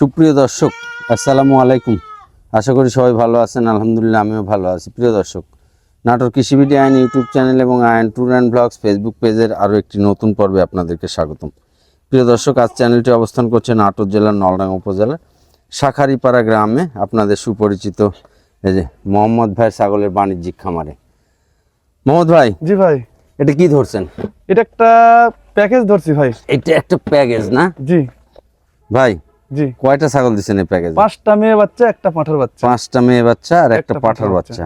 সুপ্রিয় দর্শক আসসালামু আলাইকুম। আশা করি সবাই ভালো আছেন আলহামদুলিল্লাহ আমিও ভালো আছি। প্রিয় দর্শক নাটোর কৃষিবিডি আইন ইউটিউব চ্যানেল এবং আয়ন ট্যুর অ্যান্ড ব্লগস ফেসবুক পেজের আরও একটি নতুন পর্বে আপনাদেরকে স্বাগতম। প্রিয় দর্শক আজ চ্যানেলটি অবস্থান করছে নাটোর জেলার নলডাঙ্গা উপজেলার শাখারিপাড়া গ্রামে আপনাদের সুপরিচিত এই যে মোহাম্মদ ভাই ছাগলের বাণিজ্যিক খামারে। মোহাম্মদ ভাই জি ভাই। এটা কি ধরছেন? এটা একটা প্যাকেজ ধরছি ভাই। এটা একটা প্যাকেজ না? জি। ভাই জি। কয়টা ছাগল দিচ্ছেন এই প্যাকেজ? পাঁচটা মেয়ে বাচ্চা একটা পাঁঠার বাচ্চা। পাঁচটা মেয়ে বাচ্চা আর একটা পাঠার বাচ্চা।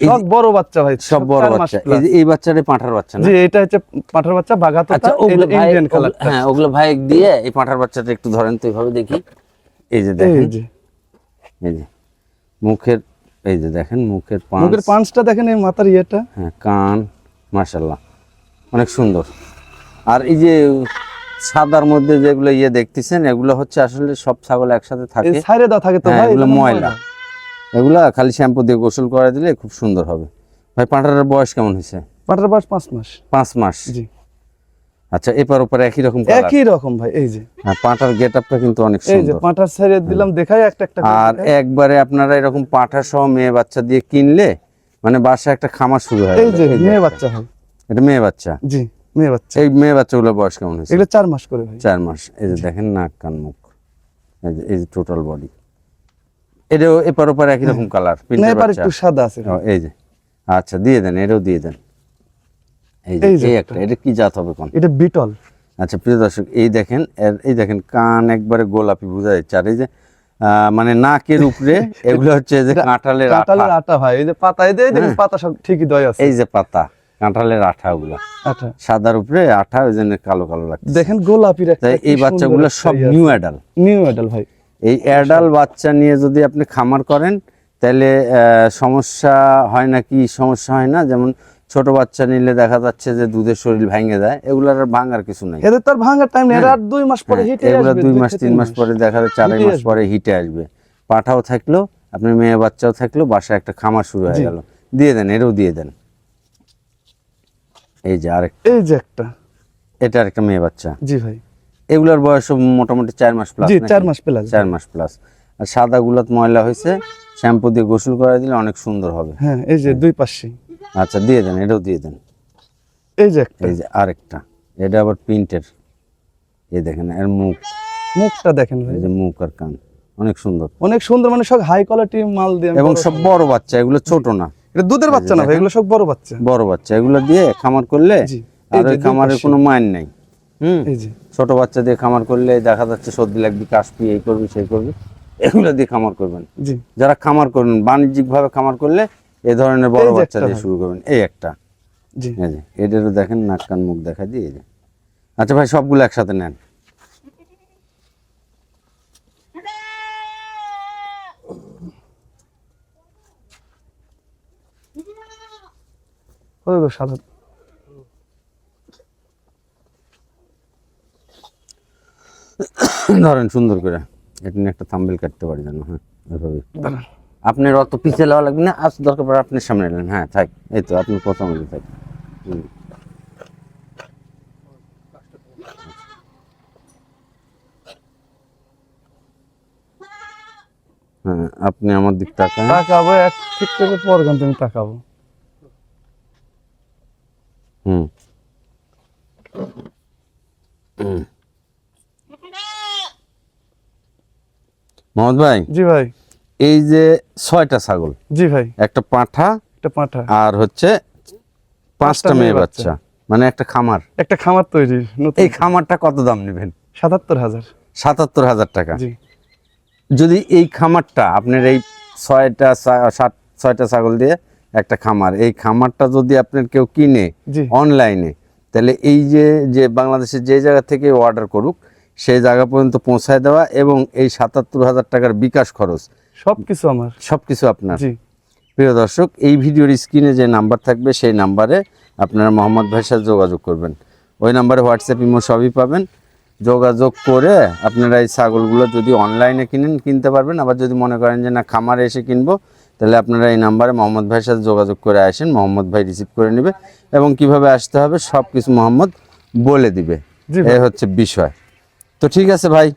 সব বড় বাচ্চা ভাই সব বড় বাচ্চা। এই বাচ্চাটা পাঠার বাচ্চা না? জি এটা হচ্ছে পাঁঠার বাচ্চা বাঘাত আচ্ছা ওগুলো ভাই হ্যাঁ ওগুলো ভাই দিয়ে এই পাঠার বাচ্চাটা একটু ধরেন তো এইভাবে দেখি। এই যে দেখেন। এই যে। মুখের এই যে দেখেন মুখের পাঁচ। মুখের পাঁচটা দেখেন এই মাথার ইয়েটা। হ্যাঁ কান মাশাল্লাহ অনেক সুন্দর। আর এই যে সাদার মধ্যে যেগুলো ইয়ে দেখতেছেন এগুলো হচ্ছে আসলে সব ছাগল একসাথে থাকে। সাইডে দাও থাকে তো হ্যাঁ, ভাই? এগুলো ময়লা। এগুলা খালি শ্যাম্পু দিয়ে গোসল করে দিলে খুব সুন্দর হবে। ভাই পাঁঠার বয়স কেমন হয়েছে? পাঁঠার বয়স পাঁচ মাস। পাঁচ মাস? জি। আচ্ছা এপার ওপর একই রকম। একই রকম ভাই এই যে। আর পাঁঠার গেট আপটা কিন্তু অনেক এই যে সুন্দর। পাঁঠার সাইডে দিলাম দেখাই একটা একটা আর একবারে আপনারা এরকম পাঁঠা সহ মেয়ে বাচ্চা দিয়ে কিনলে মানে বাসায় একটা খামার শুরু হয়। এই যে মেয়ে বাচ্চা ভাই এটা মেয়ে বাচ্চা? জি। মেয়ে বাচ্চা। এই মেয়ে বাচ্চাগুলোর বয়স কেমন হয়েছে? এগুলো চার মাস করে ভাই। চার মাস। এই যে দেখেন নাক কান মুখ। এই যে এই যে টোটাল বডি এটাও এপার ওপার একই রকম কালার না এবার একটু সাদা আছে। এই যে। আচ্ছা দিয়ে দেন এটাও দিয়ে দেন। এই যে এই একটা। এটা কি জাত হবে কোন? এটা বিটল। আচ্ছা প্রিয় দর্শক এই দেখেন এই দেখেন কান একবারে গোলাপি বোঝা যাচ্ছে। আর এই যে আহ, মানে নাকের উপরে এগুলো হচ্ছে যে কাঁঠালের আটা ভাই এই যে পাতা এই যে দেখেন হ্যাঁ। পাতা সব ঠিকই দয় আছে। এই যে পাতা। কাঁঠালের আঠা ওগুলা আটা সাদার উপরে আঠা ওই জন্য কালো কালো লাগছে। দেখেন তাই এই বাচ্চাগুলো সব নিউ অ্যাডাল নিউ মডেল ভাই। এই অ্যাডাল বাচ্চা নিয়ে যদি আপনি খামার করেন তাহলে সমস্যা হয় না কি? সমস্যা হয় না? যেমন ছোট বাচ্চা নিলে দেখা যাচ্ছে যে দুধের শরীর ভেঙে যায় এগুলার আর ভাঙার কিছু নাই। এদের তো আর ভাঙার টাইম নেই আর দুই মাস পরে হ্যাঁ, হিটে এগুলা আসবে দুই মাস তিন মাস পরে দেখা যাচ্ছে চার মাস পরে হিটে আসবে। পাঠাও থাকল আপনার মেয়ে বাচ্চাও থাকল বাসায় একটা খামার শুরু হয়ে গেল। দিয়ে দেন এরও দিয়ে দেন। এই যে আরেক এই যে একটা। এটা একটা মেয়ে বাচ্চা। জি ভাই। এগুলোর বয়স মোটামুটি চার মাস প্লাস জি চার মাস প্লাস চার মাস প্লাস আর সাদা গুলাত ময়লা হয়েছে শ্যাম্পু দিয়ে গোসল করে দিলে অনেক সুন্দর হবে। হ্যাঁ এই যে দুই পাশে। আচ্ছা দিয়ে দেন এটাও দিয়ে দেন। এই যে একটা। এই যে আরেকটা। এটা আবার প্রিন্টের। এই দেখেন এর মুখ। মুখটা দেখেন ভাই। এই যে মুখ আর কান। অনেক সুন্দর। অনেক সুন্দর মানে সব হাই কোয়ালিটি মাল দিয়ে এবং সব বড় বাচ্চা এগুলো ছোট না। এটা দুধের বাচ্চা না ভাই? এগুলো সব বড় বাচ্চা। বড় বাচ্চা। এগুলো দিয়ে খামার করলে আর ওই খামারের কোনো মাইন নাই। হুম? ছোট বাচ্চা দিয়ে খামার করলে দেখা যাচ্ছে সর্দি লাগবে কাশপি এই করবি সেই করবি। এগুলো দিয়ে খামার করবেন। যারা খামার করবেন বাণিজ্যিক ভাবে খামার করলে এ ধরনের বড় বাচ্চা দিয়ে শুরু করবেন। এই একটা। জি। এটারও দেখেন নাক কান মুখ দেখা দিয়ে। আচ্ছা ভাই সবগুলো একসাথে নেন। ওই সাদা ধরেন সুন্দর করে এটা নিয়ে একটা থাম্বেল কাটতে পারি যেন হ্যাঁ এভাবে। আপনার অত পিছিয়ে লওয়া লাগবে না আজ দরকার পড়ে আপনি সামনে এলেন হ্যাঁ থাক এই তো আপনি প্রথম থাক হুম। হ্যাঁ আপনি আমার দিক তাকান তাকাবো এক ঠিক থেকে পর তুমি তাকাবো হুম। হুম। মোহাম্মদ ভাই জি ভাই। এই যে ছয়টা ছাগল জি ভাই। একটা পাঁঠা একটা পাঁঠা। আর হচ্ছে পাঁচটা মেয়ে বাচ্চা মানে একটা খামার। একটা খামার তৈরি এই খামারটা কত দাম নেবেন? সাতাত্তর হাজার। সাতাত্তর হাজার টাকা। জি। যদি এই খামারটা আপনার এই ছয়টা সাত ছয়টা ছাগল দিয়ে একটা খামার। এই খামারটা যদি আপনার কেউ কিনে অনলাইনে তাহলে এই যে যে বাংলাদেশের যে জায়গা থেকে অর্ডার করুক সেই জায়গা পর্যন্ত পৌঁছায় দেওয়া এবং এই সাতাত্তর হাজার টাকার বিকাশ খরচ। সব কিছু আমার। সব কিছু আপনার প্রিয় দর্শক এই ভিডিওর স্ক্রিনে যে নাম্বার থাকবে সেই নাম্বারে আপনারা মোহাম্মদ ভাইয়ের সাথে যোগাযোগ করবেন। ওই নাম্বারে হোয়াটসঅ্যাপ ইমো সবই পাবেন। যোগাযোগ করে আপনারা এই ছাগলগুলো যদি অনলাইনে কিনেন কিনতে পারবেন। আবার যদি মনে করেন যে না খামারে এসে কিনবো তাহলে আপনারা এই নাম্বারে মোহাম্মদ ভাইয়ের সাথে যোগাযোগ করে আসেন মোহাম্মদ ভাই রিসিভ করে নেবে এবং কীভাবে আসতে হবে সব কিছু মোহাম্মদ বলে দিবে। এ হচ্ছে বিষয়। তো ঠিক আছে ভাই